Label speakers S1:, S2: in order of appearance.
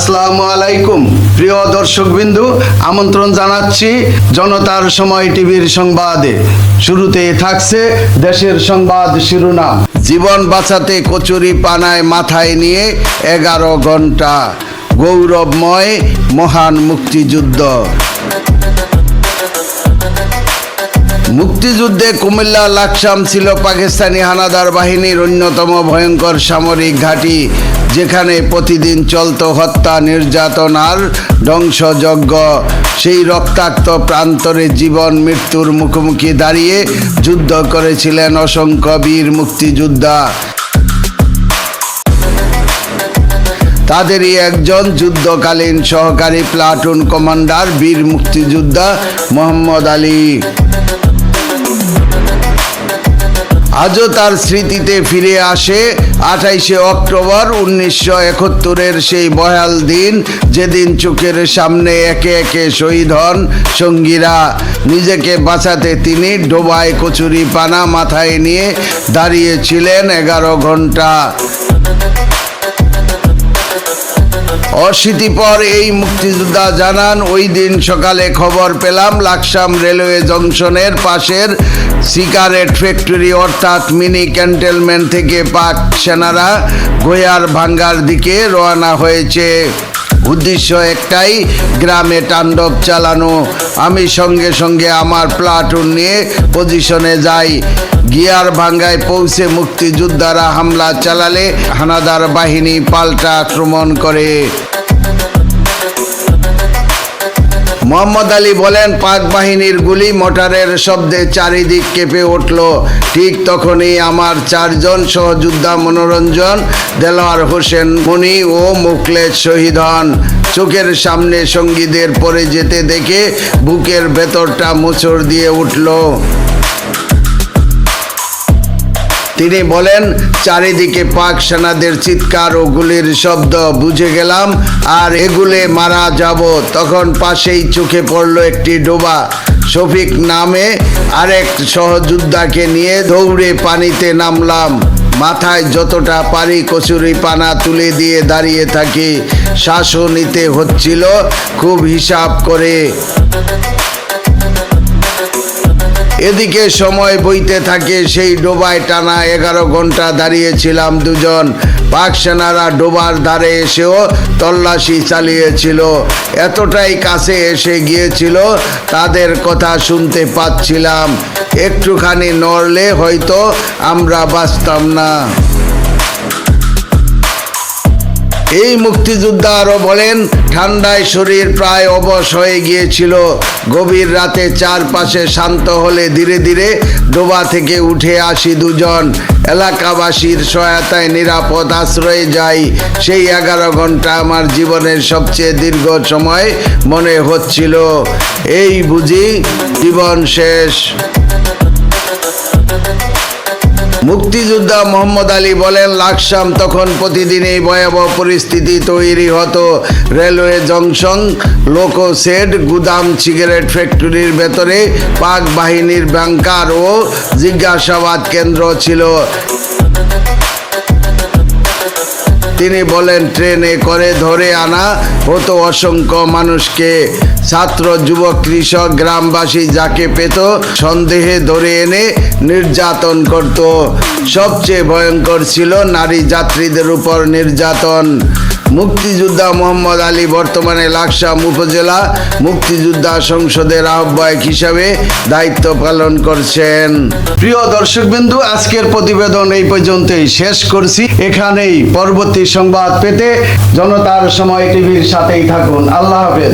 S1: আসসালামু আলাইকুম। প্রিয় দর্শকবিন্দু, আমন্ত্রণ জানাচ্ছি জনতার সময় টিভির সংবাদে। শুরুতে থাকছে দেশের সংবাদ শিরোনাম। জীবন বাঁচাতে কচুরি পানায় মাথায় নিয়ে এগারো ঘণ্টা গৌরবময় মহান মুক্তিযুদ্ধ। মুক্তিযুদ্ধে কুমিল্লা, লাকসাম ছিল পাকিস্তানি হানাদার বাহিনীর অন্যতম ভয়ঙ্কর সামরিক ঘাঁটি, যেখানে প্রতিদিন চলত হত্যা, নির্যাতন আর ধ্বংসযজ্ঞ। সেই রক্তাক্ত প্রান্তরে জীবন, মৃত্যুর মুখোমুখি দাঁড়িয়ে যুদ্ধ করেছিলেন অসংখ্য বীর মুক্তিযোদ্ধা। তাদেরই একজন যুদ্ধকালীন সহকারী প্লাটুন কমান্ডার, বীর মুক্তিযোদ্ধা মোহাম্মদ আলী। আজও তার স্মৃতিতে ফিরে আসে আঠাইশে অক্টোবর উনিশশো একাত্তরের সেই বহাল দিন, যেদিন চোখের সামনে একে একে শহীদ হন সঙ্গীরা। নিজেকে বাঁচাতে তিনি ডোবায় কচুরি পানা মাথায় নিয়ে দাঁড়িয়েছিলেন এগারো ঘণ্টা অশীতিপর এই মুক্তিযোদ্ধা জানান, ওই দিন সকালে খবর পেলাম, লাকসাম রেলওয়ে জংশনের পাশের সিগারেট ফ্যাক্টরি, অর্থাৎ মিনি ক্যান্টেলমেন্ট থেকে পাক সেনারা গোয়ার ভাঙ্গার দিকে রওনা হয়েছে। উদ্দেশ্য একটাই, গ্রামে তাণ্ডব চালানো। আমি সঙ্গে সঙ্গে আমার প্লাটুন নিয়ে পজিশনে যাই। গিয়ার ভাঙ্গায় পৌঁছে মুক্তিযোদ্ধারা হামলা চালালে হানাদার বাহিনী পাল্টা আক্রমণ করে। মোহাম্মদ আলী বলেন, পাক বাহিনীর গুলি মোটরের শব্দে চারিদিক কেঁপে উঠল। ঠিক তখনই আমার চারজন সহযোদ্ধা মনোরঞ্জন, দেলোয়ার হোসেন মনি ও মুখলেজ শহীদ হন। চোখের সামনে সঙ্গীদের পরে যেতে দেখে বুকের ভেতরটা মোচড় দিয়ে উঠল। তিনি বলেন, চারিদিকে পাক সেনাদের চিৎকার ও গুলির শব্দ, বুঝে গেলাম, আর এগুলে মারা যাব। তখন পাশেই চোখে পড়ল একটি ডোবা। শফিক নামে আরেক সহযোদ্ধাকে নিয়ে দৌড়ে পানিতে নামলাম। মাথায় যতটা পারি কচুরি পানা তুলে দিয়ে দাঁড়িয়ে থাকি। শ্বাসও নিতে হচ্ছিল খুব হিসাব করে। এদিকে সময় বইতে থাকে, সেই ডোবায় টানা এগারো ঘণ্টা দাঁড়িয়েছিলাম দুজন। পাক সেনারা ডোবার ধারে এসেও তল্লাশি চালিয়েছিল। এতটাই কাছে এসে গিয়েছিল, তাদের কথা শুনতে পাচ্ছিলাম। একটুখানি নড়লে হয়তো আমরা বাঁচতাম না। এই মুক্তিযোদ্ধা আরও বলেন, ঠান্ডায় শরীর প্রায় অবশ হয়ে গিয়েছিল। গভীর রাতে চারপাশে শান্ত হলে ধীরে ধীরে ডোবা থেকে উঠে আসি দুজন। এলাকাবাসীর সহায়তায় নিরাপদ আশ্রয়ে যাই। সেই এগারো ঘণ্টা আমার জীবনের সবচেয়ে দীর্ঘ সময় মনে হচ্ছিল। এই বুঝি, জীবন শেষ। মুক্তিযোদ্ধা মোহাম্মদ আলী বলেন, লাকসাম তখন প্রতিদিনই ভয়াবহ পরিস্থিতি তৈরি হতো। রেলওয়ে জংশন লোকো সেড গুদাম, সিগারেট ফ্যাক্টরির ভেতরে, পাক বাহিনীর ব্যাংকার ও জিজ্ঞাসাবাদ কেন্দ্র ছিল। তিনি বলেন, ট্রেনে করে ধরে আনা হতো অসংখ্য মানুষকে। ছাত্র, যুবক, কৃষক, গ্রামবাসী যাকে পেত, সন্দেহে ধরে এনে নির্যাতন করত। সবচেয়ে ভয়ঙ্কর ছিল নারী যাত্রীদের উপর নির্যাতন। মুক্তিযোদ্ধা মোহাম্মদ আলী বর্তমানে লাকসাম উপজেলা মুক্তিযোদ্ধা সংসদের আহ্বায়ক হিসাবে দায়িত্ব পালন করছেন। প্রিয় দর্শকবিন্দু, আজকের প্রতিবেদন এই পর্যন্তই। শেষ করছি। এখানেই পরবর্তী সংবাদ পেতে জনতার সময় টিভির সাথেই থাকুন। আল্লাহ হাফেজ।